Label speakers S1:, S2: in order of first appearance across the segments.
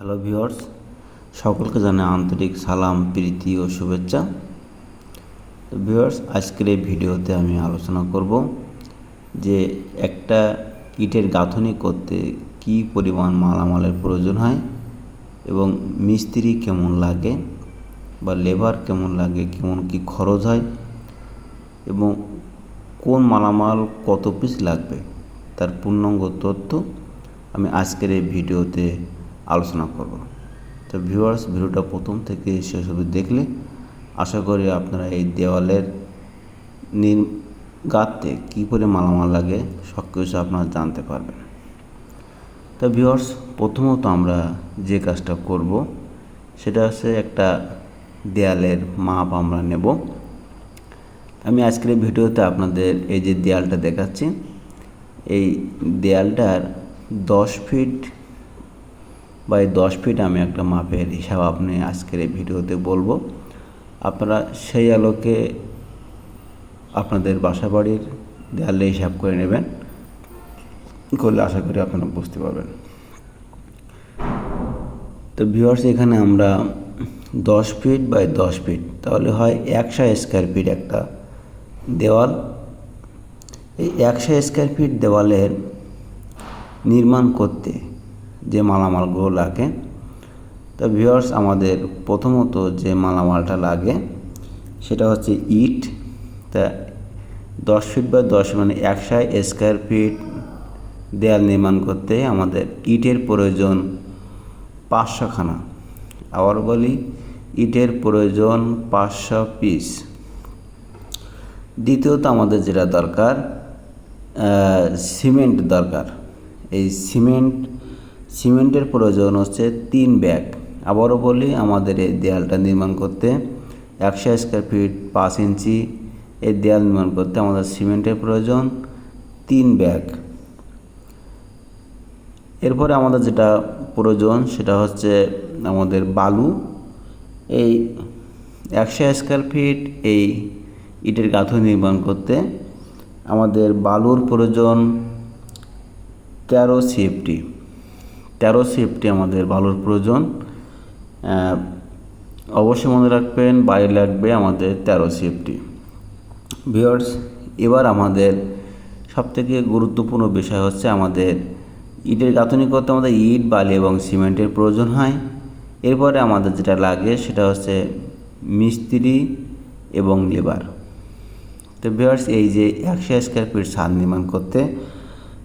S1: Hello viewers সকলকে জানাই আন্তরিক সালাম, প্রীতি ও শুভেচ্ছা। তো ভিউয়ার্স আজকের এই ভিডিওতে আমি আলোচনা করব যে একটা ইটের গাঁথনি করতে কি পরিমাণ মালামালের প্রয়োজন হয় এবং মিস্ত্রি কেমন লাগে বা লেবার কেমন লাগে, কেমন কি খরচ হয় এবং কোন মালামাল কত পিস লাগবে, তার পূর্ণাঙ্গ তথ্য আমি আজকের এই ভিডিওতে আলোচনা করব। তো ভিউয়ার্স ভিডিওটা প্রথম থেকে শেষ অবধি দেখলে আশা করি আপনারা এই দেওয়ালের নির গাঁথতে কী করে মালামাল লাগে সব কিছু আপনারা জানতে পারবেন। তো ভিউয়ার্স প্রথমত আমরা যে কাজটা করব, সেটা হচ্ছে একটা দেয়ালের মাপ আমরা নেব। আমি আজকের ভিডিওতে আপনাদের এই যে দেয়ালটা দেখাচ্ছি, এই দেয়ালটার দশ ফিট বা এই দশ ফিট আমি একটা মাপের হিসাব আপনি আজকের এই ভিডিওতে বলব। আপনারা সেই আলোকে আপনাদের বাসা বাড়ির দেয়ালে হিসাব করে নেবেন, করলে আশা করি আপনারা বুঝতে পারবেন। তো ভিউয়ার্স এখানে আমরা দশ ফিট বাই দশ ফিট, তাহলে হয় একশো স্কোয়ার ফিট একটা দেওয়াল। এই একশো স্কোয়ার ফিট দেওয়ালের নির্মাণ করতে যে মালামালগুলো লাগে। তা ভিউয়ার্স আমাদের প্রথমত যে মালামালটা লাগে, সেটা হচ্ছে ইট। তা দশ ফিট বা দশ মানে একশো স্কোয়ার ফিট দেয়াল নির্মাণ করতে আমাদের ইটের প্রয়োজন পাঁচশোখানা। আবার বলি, ইটের প্রয়োজন পাঁচশো পিস দ্বিতীয়ত আমাদের যেটা দরকার সিমেন্ট দরকার। এই সিমেন্ট সিমেন্টের প্রয়োজন হচ্ছে তিন ব্যাগ। আবারও বলি, আমাদের এই দেয়ালটা নির্মাণ করতে একশো স্কোয়ার ফিট পাঁচ ইঞ্চি এই দেয়াল নির্মাণ করতে আমাদের সিমেন্টের প্রয়োজন তিন ব্যাগ। এরপরে আমাদের যেটা প্রয়োজন, সেটা হচ্ছে আমাদের বালু। এই একশো স্কোয়ার ফিট এই ইটের গাঁথনি নির্মাণ করতে আমাদের বালুর প্রয়োজন তেরো সিএফটি তেরো সিএফটি আমাদের বালুর প্রয়োজন। অবশ্যই মনে রাখবেন বাইরে লাগবে আমাদের তেরো সিএফটি ভিওর্স এবার আমাদের সবথেকে গুরুত্বপূর্ণ বিষয় হচ্ছে আমাদের ইটের গাঁথনি করতে আমাদের ইট, বালি এবং সিমেন্টের প্রয়োজন হয়। এরপরে আমাদের যেটা লাগে সেটা হচ্ছে মিস্ত্রি এবং লেবার। তো ভিওর্স এই যে একশো স্কোয়ার ফিট ছাদ নির্মাণ করতে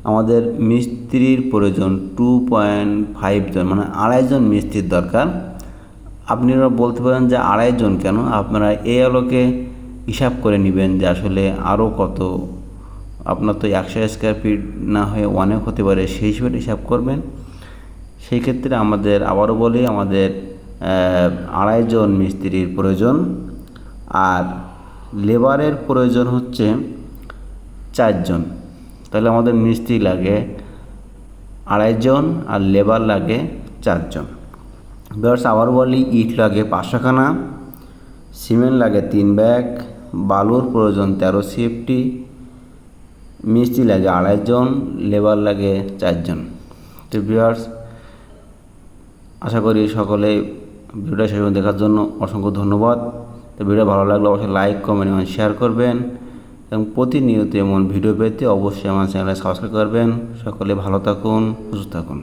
S1: আমাদের মিস্ত্রির প্রয়োজন টু পয়েন্ট ফাইভ জন মানে আড়াইজন মিস্ত্রির দরকার। আপনারা বলতে পারেন যে আড়াইজন কেন? আপনারা এই আলোকে হিসাব করে নেবেন যে আসলে আরও কত। আপনার তো একশো স্কোয়ার ফিট না হয়ে অনেক হতে পারে, সেই হিসেবে হিসাব করবেন। সেই ক্ষেত্রে আমাদের, আবারও বলি, আমাদের আড়াইজন মিস্ত্রির প্রয়োজন। আর লেবারের প্রয়োজন হচ্ছে চারজন। তাহলে আমাদের মিস্ত্রি লাগে আড়াইজন আর লেবার লাগে চারজন। বেয়ার্স আবার বলি ইট লাগে পাঁচশোখানা, সিমেন্ট লাগে তিন ব্যাগ, বালুর প্রয়োজন তেরো সিএফটি, মিস্ত্রি লাগে আড়াইজন, লেবার লাগে চারজন। তো ভিউয়ার্স, আশা করি সকলে ভিডিওটা শেষ দেখার জন্য অসংখ্য ধন্যবাদ। তো ভিডিও ভালো লাগলে অবশ্যই লাইক, কমেন্ট এবং শেয়ার করবেন। এবং প্রতিনিয়ত এমন ভিডিও পেতে অবশ্যই আমার চ্যানেলে সাবস্ক্রাইব করবেন। সকলে ভালো থাকুন, সুস্থ থাকুন।